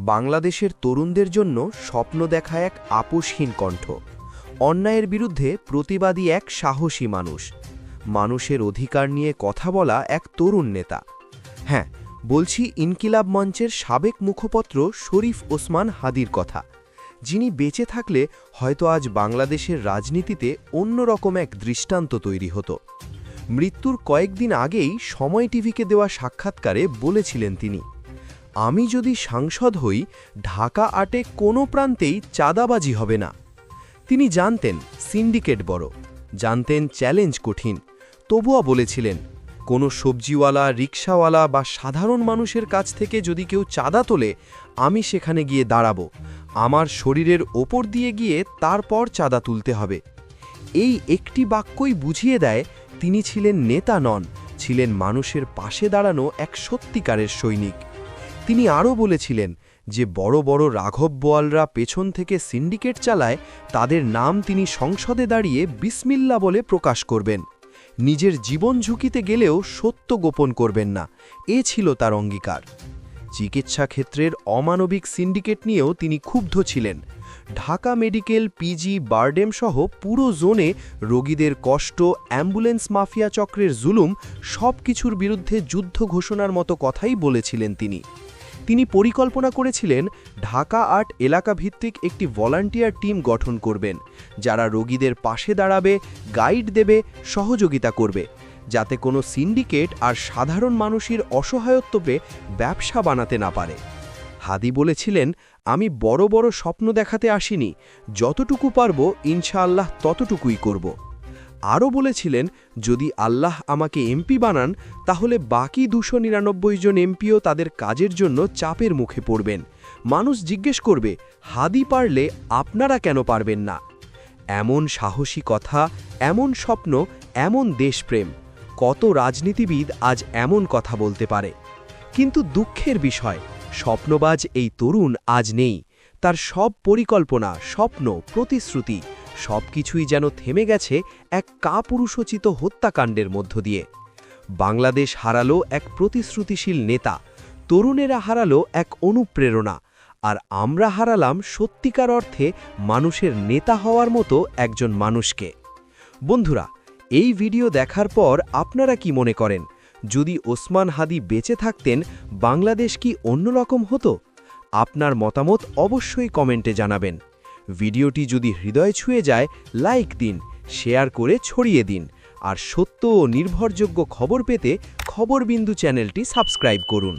বাংলাদেশের তরুণদের জন্য স্বপ্ন দেখা এক আপোষহীন কণ্ঠ। অন্যায়ের বিরুদ্ধে প্রতিবাদী এক সাহসী মানুষ। মানুষের অধিকার নিয়ে কথা বলা এক তরুণ নেতা। হ্যাঁ বলছি ইনকিলাব মঞ্চের সাবেক মুখপত্র শরীফ ওসমান হাদির কথা। যিনি বেঁচে থাকলে হয়তো আজ বাংলাদেশের রাজনীতিতে অন্যরকম এক দৃষ্টান্ত তৈরি হতো। মৃত্যুর কয়েকদিন আগেই সময় টিভিকে দেওয়া সাক্ষাৎকারে বলেছিলেন তিনি। আমি যদি সাংসদ হই, ঢাকা আটে কোনো প্রান্তেই চাঁদাবাজি হবে না। তিনি জানতেন, সিন্ডিকেট বড়। জানতেন চ্যালেঞ্জ কঠিন। তবুও বলেছিলেন, কোনো সবজিওয়ালা, রিক্সাওয়ালা বা সাধারণ মানুষের কাছ থেকে যদি কেউ চাঁদা তোলে, আমি সেখানে গিয়ে দাঁড়াবো। আমার শরীরের ওপর দিয়ে গিয়ে তারপর চাঁদা তুলতে হবে। এই একটি বাক্যই বুঝিয়ে দেয়, তিনি ছিলেন নেতা নন, ছিলেন মানুষের পাশে দাঁড়ানো এক সত্যিকারের সৈনিক। তিনি আরও বলেছিলেন যে বড় বড় রাঘব বোয়ালরা পেছন থেকে সিন্ডিকেট চালায়, তাদের নাম তিনি সংসদে দাঁড়িয়ে বিসমিল্লা বলে প্রকাশ করবেন। নিজের জীবন ঝুঁকিতে গেলেও সত্য গোপন করবেন না। এ ছিল তার অঙ্গীকার। চিকিৎসা ক্ষেত্রের অমানবিক সিন্ডিকেট নিয়েও তিনি ক্ষুব্ধ ছিলেন। ঢাকা মেডিকেল, পিজি, বারডেম সহ পুরো জোনে রোগীদের কষ্ট, অ্যাম্বুলেন্স মাফিয়া চক্রের জুলুম সব কিছুর বিরুদ্ধে যুদ্ধ ঘোষণার মতো কথাই বলেছিলেন তিনি। তিনি পরিকল্পনা করেছিলেন ঢাকা আট এলাকা ভিত্তিক একটি ভলান্টিয়ার টিম গঠন করবেন, যারা রোগীদের পাশে দাঁড়াবে, গাইড দেবে, সহযোগিতা করবে, যাতে কোনো সিন্ডিকেট আর সাধারণ মানুষের অসহায়ত্বকে ব্যবসা বানাতে না পারে। হাদি বলেছিলেন, আমি বড় বড় স্বপ্ন দেখাতে আসিনি, যতটুকু পারব ইনশাআল্লাহ ততটুকুই করব। আরও বলেছিলেন, যদি আল্লাহ আমাকে এমপি বানান, তাহলে বাকি দুশো নিরানব্বই জন এমপিও তাদের কাজের জন্য চাপের মুখে পড়বেন। মানুষ জিজ্ঞেস করবে, হাদি পারলে আপনারা কেন পারবেন না? এমন সাহসী কথা, এমন স্বপ্ন, এমন দেশপ্রেম। কত রাজনীতিবিদ আজ এমন কথা বলতে পারে। কিন্তু দুঃখের বিষয়, স্বপ্নবাজ এই তরুণ আজ নেই। তার সব পরিকল্পনা, স্বপ্ন, প্রতিশ্রুতি সবকিছুই যেন থেমে গেছে এক কাপুরুষোচিত হত্যাকাণ্ডের মধ্য দিয়ে। বাংলাদেশ হারালো এক প্রতিশ্রুতিশীল নেতা, তরুণেরা হারালো এক অনুপ্রেরণা, আর আমরা হারালাম সত্যিকার অর্থে মানুষের নেতা হওয়ার মতো একজন মানুষকে। বন্ধুরা, এই ভিডিও দেখার পর আপনারা কি মনে করেন? যদি ওসমান হাদি বেঁচে থাকতেন, বাংলাদেশ কি অন্যরকম হতো? আপনার মতামত অবশ্যই কমেন্টে জানাবেন। ভিডিওটি যদি হৃদয় ছুঁয়ে যায়, লাইক দিন, শেয়ার করে ছড়িয়ে দিন। আর সত্য ও নির্ভরযোগ্য খবর পেতে খবরবিন্দু চ্যানেলটি সাবস্ক্রাইব করুন।